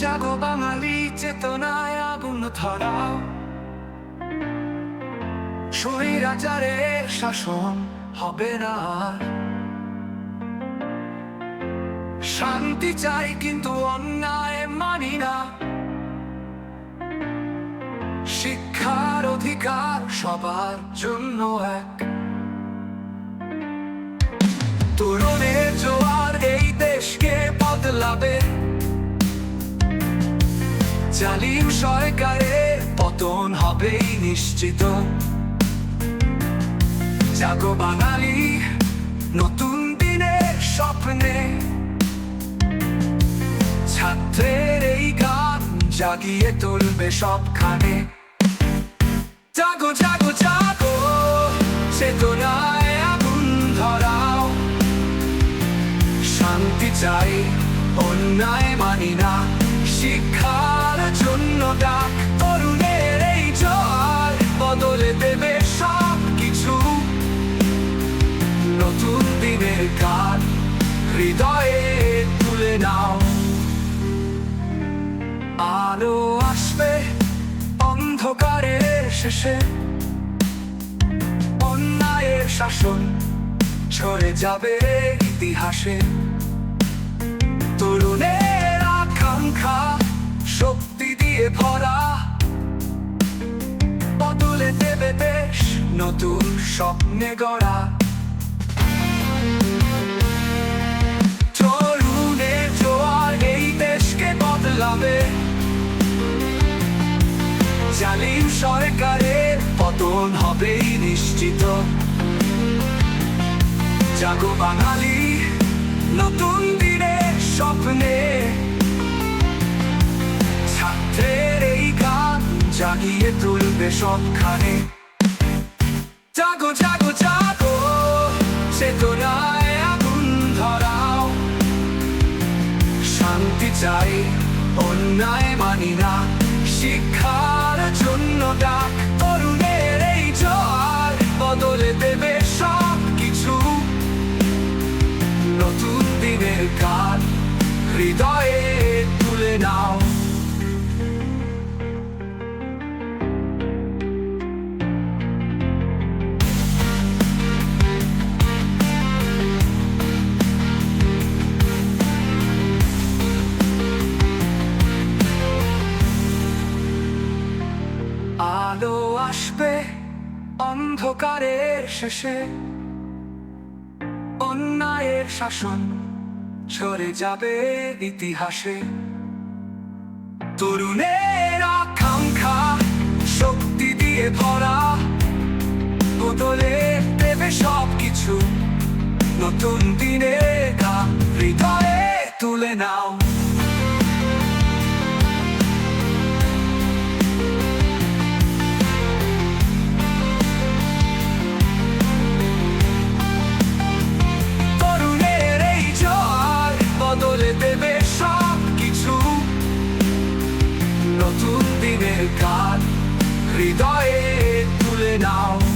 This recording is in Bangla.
জাগো বাঙালি চেতনায় আগুন ধরাও। স্বৈরাচারের শাসন হবে না। শান্তি চাই কিন্তু অন্যায় মানি না। শিক্ষার অধিকার সবার জন্য এক। তরুণের জোয়ার এই দেশকে বদলাবে। জালিম সরকারের পতন হবেই নিশ্চিত। জাগো বাঙালি, নতুন দিনের স্বপ্নে। ছাত্রের এই গান জাগিয়ে তুলবে সবখানে। জাগো জাগো জাগো, চেতনায় আগুন ধরাও। শান্তি চাই, অন্যায় মানি না। শিক্ষার জন্য ডাক তরুণের এই জয় বদলে দেবে সব কিছু নতুন দিনের গান হৃদয়ে তুলে নাও। আলো আসবে অন্ধকারের শেষে। অন্যায়ের শাসন ছড়ে যাবে ইতিহাসে। তরুণের আকাঙ্ক্ষা শক্তি দিয়ে ভরা। বদলে দেবে দেশ নতুন স্বপ্নে গড়া। এই দেশকে বদলাবে। জালিম সরকারের পতন হবেই নিশ্চিত। জাগো বাঙালি, নতুন দিনের স্বপ্নে। জাগিয়ে তুলবে সবখানে। জাগো জাগো জাগো চেতনায় আগুন ধরাও। শান্তি চাই, অন্যায় মানি না, শিক্ষার জন্য ডাক তরুণের এই জয় বদলে দেবে সব কিছু নতুন দিনের গান, হৃদয়ে তুলে নাও। আলো আসবে অন্ধকারের শেষে। অন্যায়ের শাসন ছড়ে যাবে ইতিহাসে। তরুণের আকাঙ্ক্ষা শক্তি দিয়ে ভরা। বদলে দেবে সব কিছু নতুন গান হৃদয়ে তুলে নাও। বদলে দেবে সব কিছু নতুন দিনের গান হৃদয়ে তুলে নাও।